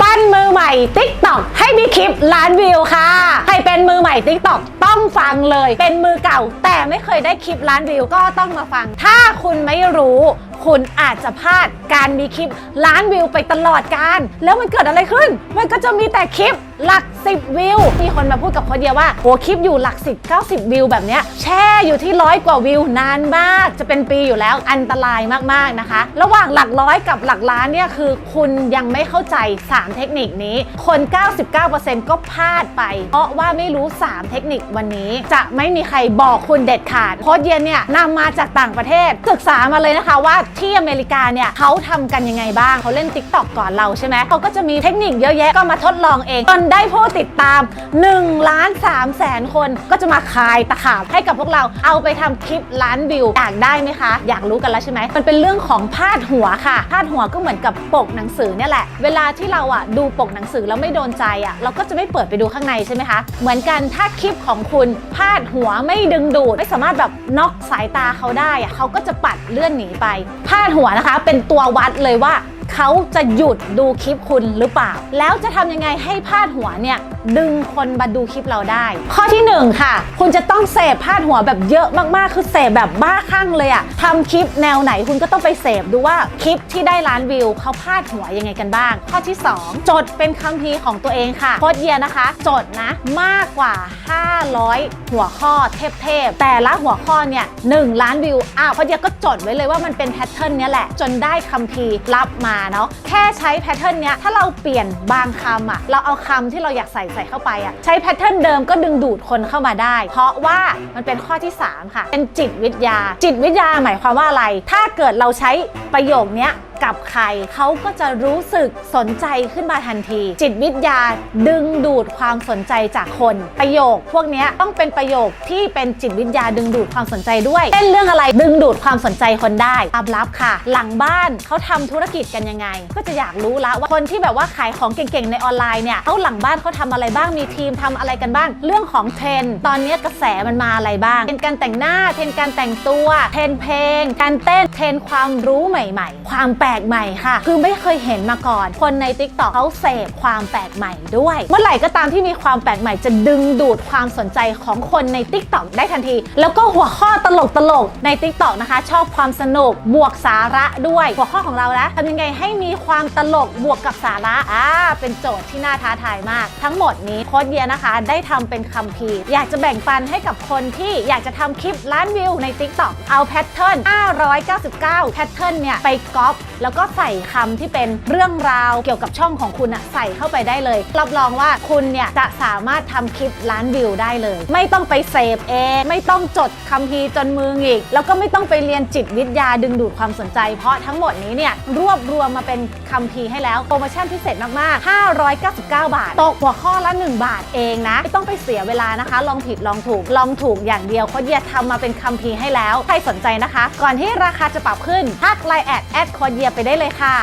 ปั้นมือใหม่ TikTok ให้มีคลิปล้านวิวค่ะ ใครเป็นมือใหม่ TikTok ต้องฟังเลย เป็นมือเก่า แต่ไม่เคยได้คลิปล้านวิวก็ต้องมาฟัง ถ้าคุณไม่รู้ คุณอาจจะพลาดการมีคลิปล้านวิวไปตลอดการ แล้วมันเกิดอะไรขึ้น มันก็จะมีแต่คลิป หลัก 10 วิว มีคนมาพูดกับคนเดียว่าโหคลิปอยู่หลัก 10 90 วิวแบบเนี้ยแช่อยู่ที่ร้อยกว่าวิวนานมาก จะเป็นปีอยู่แล้วอันตรายมากๆนะคะ ระหว่างหลักร้อยกับหลักล้านเนี่ยคือคุณยังไม่เข้าใจ 3 เทคนิคนี้ คน 99%ก็พลาดไป เพราะว่าไม่รู้ 3 เทคนิควันนี้ จะไม่มีใครบอกคุณเด็ดขาดโค้ดเย็นเนี่ยนำมาจากต่างประเทศศึกษามาเลยนะคะว่าที่อเมริกาเนี่ยเขาทำกันยังไงบ้างเขาเล่น t ิ k t o k ก่อนเราใช่ไหมเขาก็จะมีเทคนิคเยอะแยะก็มาทดลองเองจนได้ผู้ติดตาม1ล้าน3แสนคนก็จะมาคายตะขาบให้กับพวกเราเอาไปทำคลิปล้านวิวอยากได้ไหมคะ อยากรู้กันแล้วใช่ไหมมันเป็นเรื่องของพาดหัวค่ะ พาดหัวก็เหมือนกับปกหนังสือเนี่ยแหละ เวลาที่เราอะดูปกหนังสือแล้วไม่โดนใจอะเราก็จะไม่เปิดไปดูข้างในใช่ไหมคะ เหมือนกันถ้าคลิปของคุณพาดหัวไม่ดึงดูด ไม่สามารถแบบน็อกสายตาเขาได้อะเขาก็จะปัดเลื่อนหนีไป พาดหัวนะคะ เป็นตัววัดเลยว่า เขาจะหยุดดูคลิปคุณหรือเปล่า แล้วจะทำยังไงให้พาดหัวเนี่ยดึงคนมาดูคลิปเราได้ ข้อที่ 1 ค่ะ คุณจะต้องเสพพาดหัวแบบเยอะมากๆ คือเสพแบบบ้าคลั่งเลยอะทำคลิปแนวไหนคุณก็ต้องไปเสพดูว่าคลิปที่ได้ล้านวิวเขาพาดหัวยังไงกันบ้าง ข้อที่ 2 จดเป็นคัมภีร์ของตัวเองค่ะโค้ดเยียนะคะ จดนะมากกว่า 500 หัวข้อเทพๆแต่ละหัวข้อเนี่ย1ล้านวิวอ้าวโค้ดเยียก็จดไว้เลยว่ามันเป็นแพทเทิร์นเนี้ยแหละจนได้คัมภีร์รับมาเนาะแค่ใช้แพทเทิร์นเนี้ยถ้าเราเปลี่ยนบางคำอะเราเอาคำที่เราอยากใส่ใส่เข้าไปอะใช้แพทเทิร์นเดิมก็ดึงดูดคนเข้ามาได้ เพราะว่ามันเป็นข้อที่ 3 ค่ะ เป็นจิตวิทยา จิตวิทยาหมายความว่าอะไร ถ้าเกิดเราใช้ประโยคนี้ กับใคร เขาก็จะรู้สึกสนใจขึ้นมาทันที จิตวิทยาดึงดูดความสนใจจากคน ประโยค พวกนี้ต้องเป็นประโยคที่เป็นจิตวิทยาดึงดูดความสนใจด้วยเช่นเรื่องอะไรดึงดูดความสนใจคนได้ความลับค่ะ หลังบ้านเขาทำธุรกิจกันยังไง ก็จะอยากรู้ละว่าคนที่แบบว่าขายของเก่งๆในออนไลน์เนี่ยเขาหลังบ้านเขาทำอะไรบ้างมีทีมทำอะไรกันบ้าง เรื่องของเทรนตอนนี้กระแสมันมาอะไรบ้างเทรนการแต่งหน้าเทรนการแต่งตัวเทรนเพลง การเต้นเทรนความรู้ใหม่ ๆ ความแปลลกใหม่ค่ะ คือไม่เคยเห็นมาก่อน คนใน t ิ k t o k เขาเสพความแปลกใหม่ด้วย เมื่อไหร่ก็ตามที่มีความแปลกใหม่จะดึงดูดความสนใจของคนใน t ิ k t o k ได้ทันที แล้วก็หัวข้อตลกตลกใน t ิ k t o k นะคะ ชอบความสนุกบวกสาระด้วย หัวข้อของเรานะทำยังไงให้มีความตลกบวกกับสาระอ่าเป็นโจทย์ที่น่าท้าทายมาก ทั้งหมดนี้โค้ดเยียนะคะ ได้ทำเป็นคัมภีร์ อยากจะแบ่งปันให้กับคนที่อยากจะทำคลิปล้านวิวใน t ิ k t o k เอาแพทเทิร์น599 แพทเทิร์นเนี่ยไปก๊อปแล้วก็ใส่คำที่เป็นเรื่องราวเกี่ยวกับช่องของคุณอะใส่เข้าไปได้เลย รับรองว่าคุณเนี่ยจะสามารถทำคลิปล้านวิวได้เลย ไม่ต้องไปเสพเอง ไม่ต้องจดคัมภีร์จนมือหงิกแล้วก็ไม่ต้องไปเรียนจิตวิทยาดึงดูดความสนใจ เพราะทั้งหมดนี้เนี่ยรวบรวมมาเป็นคัมภีร์ให้แล้วโปรโมชั่นพิเศษมากๆ 599 บาท ตกหัวข้อละ 1 บาทเองนะ ไม่ต้องไปเสียเวลานะคะ ลองผิดลองถูก ลองถูกอย่างเดียวเขาเยียทำมาเป็นคัมภีร์ให้แล้ว ใครสนใจนะคะ ก่อนที่ราคาจะปรับขึ้นทักไลน์แอดแอดคอเยียไปได้เลยค่ะ